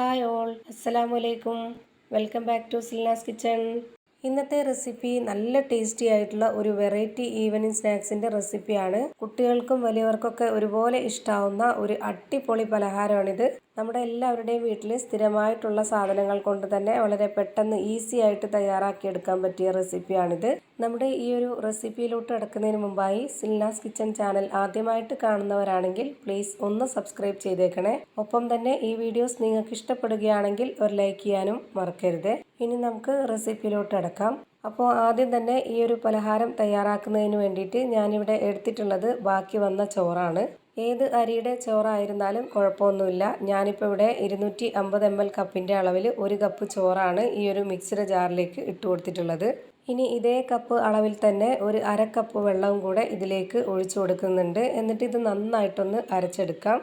Hi all അസ്സലാമു അലൈക്കും welcome back to Silnas kitchen ഇന്നത്തെ റെസിപ്പി നല്ല ടേസ്റ്റി ആയിട്ടുള്ള ഒരു വെറൈറ്റി ഈവനിങ് സ്നാക്സിന്റെ റെസിപ്പിയാണ് കുട്ടികൾക്കും വലിയവർക്കൊക്കെ ഒരുപോലെ ഇഷ്ടാവുന്ന ഒരു അടിപൊളി പലഹാരമാണിത്. നമ്മുടെ എല്ലാവരുടെയും വീട്ടിൽ സ്ഥിരമായിട്ടുള്ള സാധനങ്ങൾ കൊണ്ട് തന്നെ വളരെ പെട്ടെന്ന് ഈസി ആയിട്ട് തയ്യാറാക്കി എടുക്കാൻ പറ്റിയ റെസിപ്പിയാണിത്. നമ്മുടെ ഈ ഒരു റെസിപ്പിയിലോട്ട് കിടക്കുന്നതിന് മുമ്പായി സിൽനാസ് കിച്ചൺ ചാനൽ ആദ്യമായിട്ട് കാണുന്നവരാണെങ്കിൽ പ്ലീസ് ഒന്ന് സബ്സ്ക്രൈബ് ചെയ്തേക്കണേ. ഒപ്പം തന്നെ ഈ വീഡിയോസ് നിങ്ങൾക്ക് ഇഷ്ടപ്പെടുകയാണെങ്കിൽ ഒരു ലൈക്ക് ചെയ്യാനും മറക്കരുത്. ഇനി നമുക്ക് റെസിപ്പിയിലോട്ട് അടക്കാം. അപ്പോൾ ആദ്യം തന്നെ ഈ ഒരു പലഹാരം തയ്യാറാക്കുന്നതിന് വേണ്ടിയിട്ട് ഞാനിവിടെ എടുത്തിട്ടുള്ളത് ബാക്കി വന്ന ചോറാണ്. ഏത് അരിയുടെ ചോറായിരുന്നാലും കുഴപ്പമൊന്നുമില്ല. ഞാനിപ്പോൾ ഇവിടെ ഇരുന്നൂറ്റി അമ്പത് എം എൽ കപ്പിന്റെ അളവിൽ ഒരു കപ്പ് ചോറാണ് ഈ ഒരു മിക്സിയുടെ ജാറിലേക്ക് ഇട്ട് കൊടുത്തിട്ടുള്ളത്. ഇനി ഇതേ കപ്പ് അളവിൽ തന്നെ ഒരു അര കപ്പ് വെള്ളവും കൂടെ ഇതിലേക്ക് ഒഴിച്ചു കൊടുക്കുന്നുണ്ട്. എന്നിട്ട് ഇത് നന്നായിട്ടൊന്ന് അരച്ചെടുക്കാം.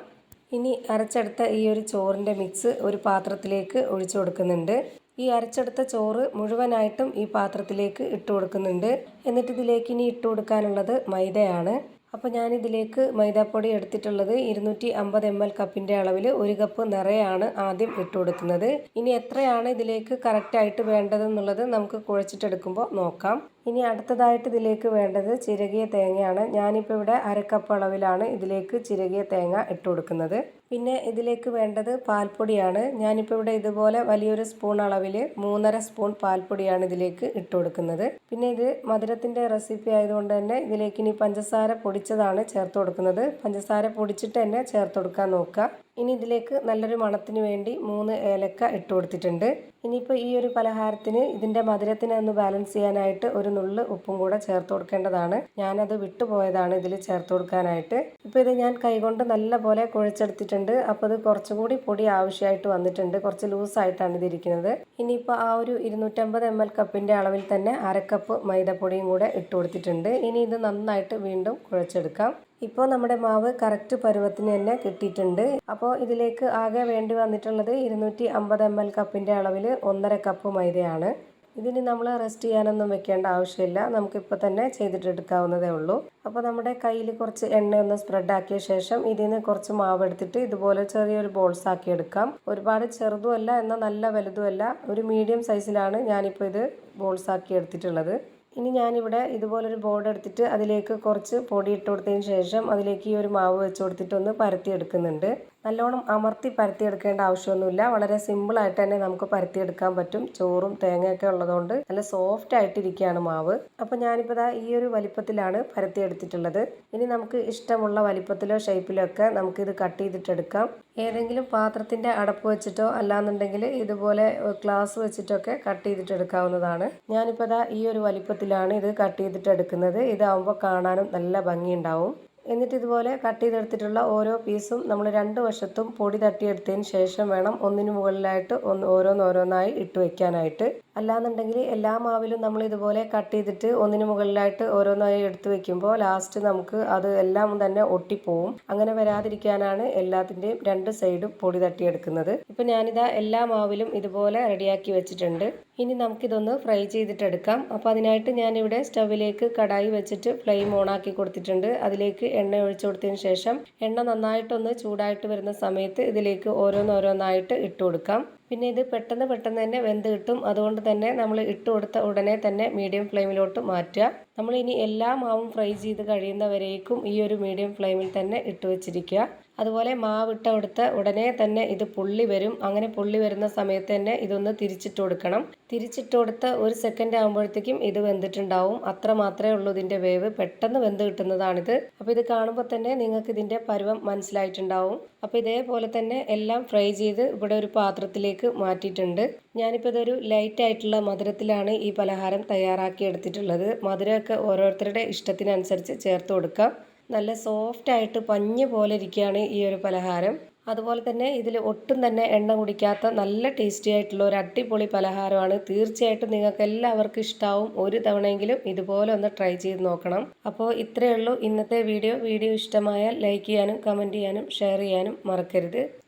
ഇനി അരച്ചെടുത്ത ഈ ഒരു ചോറിന്റെ മിക്സ് ഒരു പാത്രത്തിലേക്ക് ഒഴിച്ചു കൊടുക്കുന്നുണ്ട്. ഈ അരച്ചെടുത്ത ചോറ് മുഴുവനായിട്ടും ഈ പാത്രത്തിലേക്ക് ഇട്ട് കൊടുക്കുന്നുണ്ട്. എന്നിട്ട് ഇതിലേക്ക് ഇനി ഇട്ട് കൊടുക്കാനുള്ളത് മൈദയാണ്. അപ്പോൾ ഞാനിതിലേക്ക് മൈദാപ്പൊടി എടുത്തിട്ടുള്ളത് ഇരുന്നൂറ്റി അമ്പത് എം എൽ കപ്പിന്റെ അളവിൽ ഒരു കപ്പ് നിറയാണ് ആദ്യം ഇട്ട് കൊടുക്കുന്നത്. ഇനി എത്രയാണ് ഇതിലേക്ക് കറക്റ്റായിട്ട് വേണ്ടതെന്നുള്ളത് നമുക്ക് കുഴച്ചിട്ടെടുക്കുമ്പോൾ നോക്കാം. ഇനി അടുത്തതായിട്ട് ഇതിലേക്ക് വേണ്ടത് ചിരകിയ തേങ്ങയാണ്. ഞാനിപ്പോൾ ഇവിടെ അരക്കപ്പ് അളവിലാണ് ഇതിലേക്ക് ചിരകിയ തേങ്ങ ഇട്ട് കൊടുക്കുന്നത്. പിന്നെ ഇതിലേക്ക് വേണ്ടത് പാൽപ്പൊടിയാണ്. ഞാനിപ്പോൾ ഇവിടെ ഇതുപോലെ വലിയൊരു സ്പൂൺ അളവിൽ മൂന്നര സ്പൂൺ പാൽപ്പൊടിയാണ് ഇതിലേക്ക് ഇട്ട് കൊടുക്കുന്നത്. പിന്നെ ഇത് മധുരത്തിന്റെ റെസിപ്പി ആയതുകൊണ്ട് തന്നെ ഇതിലേക്ക് ഇനി പഞ്ചസാര പൊടിച്ചതാണ് ചേർത്ത് കൊടുക്കുന്നത്. പഞ്ചസാര പൊടിച്ചിട്ട് തന്നെ ചേർത്ത് കൊടുക്കാൻ നോക്കുക. ഇനി ഇതിലേക്ക് നല്ലൊരു മണത്തിന് വേണ്ടി മൂന്ന് ഏലക്ക ഇട്ട് കൊടുത്തിട്ടുണ്ട്. ഇനിയിപ്പോൾ ഈ ഒരു പലഹാരത്തിന് ഇതിന്റെ മധുരത്തിനെ ഒന്ന് ബാലൻസ് ചെയ്യാനായിട്ട് ഒരു നുള്ള് ഉപ്പും കൂടെ ചേർത്ത് കൊടുക്കേണ്ടതാണ്. ഞാനത് വിട്ടുപോയതാണ് ഇതിൽ ചേർത്ത് കൊടുക്കാനായിട്ട്. ഇപ്പോൾ ഇത് ഞാൻ കൈകൊണ്ട് നല്ല പോലെ കുഴച്ചെടുത്തിട്ടുണ്ട്. അപ്പോൾ ഇത് കുറച്ചുകൂടി പൊടി ആവശ്യമായിട്ട് വന്നിട്ടുണ്ട്. കുറച്ച് ലൂസായിട്ടാണ് ഇതിരിക്കുന്നത് ഇനിയിപ്പോൾ ആ ഒരു ഇരുന്നൂറ്റമ്പത് എം എൽ കപ്പിന്റെ അളവിൽ തന്നെ അരക്കപ്പ് മൈദപ്പൊടിയും കൂടെ ഇട്ട് കൊടുത്തിട്ടുണ്ട്. ഇനി ഇത് നന്നായിട്ട് വീണ്ടും കുഴച്ചെടുക്കാം. ഇപ്പോൾ നമ്മുടെ മാവ് കറക്റ്റ് പരുവത്തിന് തന്നെ കിട്ടിയിട്ടുണ്ട്. അപ്പോൾ ഇതിലേക്ക് ആകെ വേണ്ടി വന്നിട്ടുള്ളത് ഇരുന്നൂറ്റി അമ്പത് എം എൽ കപ്പിന്റെ അളവിൽ ഒന്നര കപ്പ് മൈദയാണ്. ഇതിന് നമ്മൾ റെസ്റ്റ് ചെയ്യാനൊന്നും വെക്കേണ്ട ആവശ്യമില്ല. നമുക്കിപ്പോൾ തന്നെ ചെയ്തിട്ടെടുക്കാവുന്നതേ ഉള്ളൂ. അപ്പോൾ നമ്മുടെ കയ്യിൽ കുറച്ച് എണ്ണ ഒന്ന് സ്പ്രെഡ് ആക്കിയ ശേഷം ഇതിൽ നിന്ന് കുറച്ച് മാവ് എടുത്തിട്ട് ഇതുപോലെ ചെറിയൊരു ബോൾസ് ആക്കി എടുക്കാം. ഒരുപാട് ചെറുതുമല്ല എന്നാൽ നല്ല വലുതുമല്ല. ഒരു മീഡിയം സൈസിലാണ് ഞാനിപ്പോൾ ഇത് ബോൾസ് ആക്കി എടുത്തിട്ടുള്ളത്. ഇനി ഞാനിവിടെ ഇതുപോലൊരു ബോർഡ് എടുത്തിട്ട് അതിലേക്ക് കുറച്ച് പൊടി ഇട്ട് കൊടുത്തതിന് ശേഷം അതിലേക്ക് ഈ ഒരു മാവ് വെച്ച് കൊടുത്തിട്ടൊന്ന് പരത്തി എടുക്കുന്നുണ്ട്. നല്ലോണം അമർത്തി പരത്തിയെടുക്കേണ്ട ആവശ്യമൊന്നുമില്ല. വളരെ സിമ്പിളായിട്ട് തന്നെ നമുക്ക് പരത്തിയെടുക്കാൻ പറ്റും. ചോറും തേങ്ങയൊക്കെ ഉള്ളതുകൊണ്ട് നല്ല സോഫ്റ്റ് ആയിട്ടിരിക്കുകയാണ് മാവ്. അപ്പോൾ ഞാനിപ്പോൾ ഈ ഒരു വലിപ്പത്തിലാണ് പരത്തിയെടുത്തിട്ടുള്ളത്. ഇനി നമുക്ക് ഇഷ്ടമുള്ള വലിപ്പത്തിലോ ഷേപ്പിലോ ഒക്കെ നമുക്കിത് കട്ട് ചെയ്തിട്ടെടുക്കാം. ഏതെങ്കിലും പാത്രത്തിന്റെ അടപ്പ് വെച്ചിട്ടോ അല്ലാന്നുണ്ടെങ്കിൽ ഇതുപോലെ ഗ്ലാസ് വെച്ചിട്ടൊക്കെ കട്ട് ചെയ്തിട്ടെടുക്കാവുന്നതാണ്. ഞാനിപ്പോൾ ഈ ഒരു വലിപ്പത്തിലാണ് ഇത് കട്ട് ചെയ്തിട്ടെടുക്കുന്നത്. ഇതാവുമ്പോൾ കാണാനും നല്ല ഭംഗിയുണ്ടാവും. എന്നിട്ട് ഇതുപോലെ കട്ട് ചെയ്തെടുത്തിട്ടുള്ള ഓരോ പീസും നമ്മൾ രണ്ട് വശത്തും പൊടി തട്ടിയെടുത്തതിന് ശേഷം വേണം ഒന്നിന് മുകളിലായിട്ട് ഒന്ന് ഓരോന്നോരോന്നായി ഇട്ട് വെക്കാനായിട്ട്. അല്ലാന്നുണ്ടെങ്കിൽ എല്ലാ മാവിലും നമ്മൾ ഇതുപോലെ കട്ട് ചെയ്തിട്ട് ഒന്നിനു മുകളിലായിട്ട് ഓരോന്നായി എടുത്തു വെക്കുമ്പോൾ ലാസ്റ്റ് നമുക്ക് അത് എല്ലാം തന്നെ ഒട്ടിപ്പോവും. അങ്ങനെ വരാതിരിക്കാനാണ് എല്ലാത്തിന്റെയും രണ്ട് സൈഡും പൊടി തട്ടിയെടുക്കുന്നത്. ഇപ്പം ഞാനിതാ എല്ലാ മാവിലും ഇതുപോലെ റെഡിയാക്കി വെച്ചിട്ടുണ്ട്. ഇനി നമുക്കിതൊന്ന് ഫ്രൈ ചെയ്തിട്ടെടുക്കാം. അപ്പോൾ അതിനായിട്ട് ഞാനിവിടെ സ്റ്റവിലേക്ക് കടായി വെച്ചിട്ട് ഫ്ലെയിം ഓണാക്കി കൊടുത്തിട്ടുണ്ട്. അതിലേക്ക് എണ്ണ ഒഴിച്ചു കൊടുത്തതിന് ശേഷം എണ്ണ നന്നായിട്ടൊന്ന് ചൂടായിട്ട് വരുന്ന സമയത്ത് ഇതിലേക്ക് ഓരോന്നോരോന്നായിട്ട് ഇട്ട് കൊടുക്കാം. പിന്നെ ഇത് പെട്ടെന്ന് പെട്ടെന്ന് തന്നെ വെന്ത് കിട്ടും. അതുകൊണ്ട് തന്നെ നമ്മൾ ഇട്ട് കൊടുത്ത ഉടനെ തന്നെ മീഡിയം ഫ്ലെയിമിലോട്ട് മാറ്റുക. നമ്മൾ ഇനി എല്ലാ മാവും ഫ്രൈ ചെയ്ത് കഴിയുന്നവരേക്കും ഈ ഒരു മീഡിയം ഫ്ലെയിമിൽ തന്നെ ഇട്ട് വെച്ചിരിക്കുക. അതുപോലെ മാവിട്ട കൊടുത്ത് ഉടനെ തന്നെ ഇത് പുള്ളി വരും. അങ്ങനെ പുള്ളി വരുന്ന സമയത്ത് തന്നെ ഇതൊന്ന് തിരിച്ചിട്ട് കൊടുക്കണം. തിരിച്ചിട്ട് കൊടുത്ത് ഒരു സെക്കൻഡ് ആകുമ്പോഴത്തേക്കും ഇത് വെന്തിട്ടുണ്ടാവും. അത്ര മാത്രമേ ഉള്ളൂ ഇതിന്റെ വേവ്. പെട്ടെന്ന് വെന്ത് കിട്ടുന്നതാണിത്. അപ്പോൾ ഇത് കാണുമ്പോൾ തന്നെ നിങ്ങൾക്ക് ഇതിന്റെ പരുവം മനസ്സിലായിട്ടുണ്ടാവും. അപ്പോൾ ഇതേപോലെ തന്നെ എല്ലാം ഫ്രൈ ചെയ്ത് ഇവിടെ ഒരു പാത്രത്തിലേക്ക് മാറ്റിയിട്ടുണ്ട്. ഞാനിപ്പോൾ ഇതൊരു ലൈറ്റ് ആയിട്ടുള്ള മധുരത്തിലാണ് ഈ പലഹാരം തയ്യാറാക്കി എടുത്തിട്ടുള്ളത്. മധുരമൊക്കെ ഓരോരുത്തരുടെ ഇഷ്ടത്തിനനുസരിച്ച് ചേർത്ത് കൊടുക്കാം. നല്ല സോഫ്റ്റ് ആയിട്ട് പഞ്ഞ് പോലെ ഇരിക്കുകയാണ് ഈ ഒരു പലഹാരം. അതുപോലെ തന്നെ ഇതിൽ ഒട്ടും തന്നെ എണ്ണ കുടിക്കാത്ത നല്ല ടേസ്റ്റി ആയിട്ടുള്ള ഒരു അടിപൊളി പലഹാരമാണ്. തീർച്ചയായിട്ടും നിങ്ങൾക്ക് എല്ലാവർക്കും ഇഷ്ടാവും. ഒരു തവണയെങ്കിലും ഇതുപോലെ ഒന്ന് ട്രൈ ചെയ്ത് നോക്കണം. അപ്പോൾ ഇത്രയേ ഉള്ളൂ. ഇന്നത്തെ വീഡിയോ വീഡിയോ ഇഷ്ടമായാൽ ലൈക്ക് ചെയ്യാനും കമന്റ് ചെയ്യാനും ഷെയർ ചെയ്യാനും മറക്കരുത്.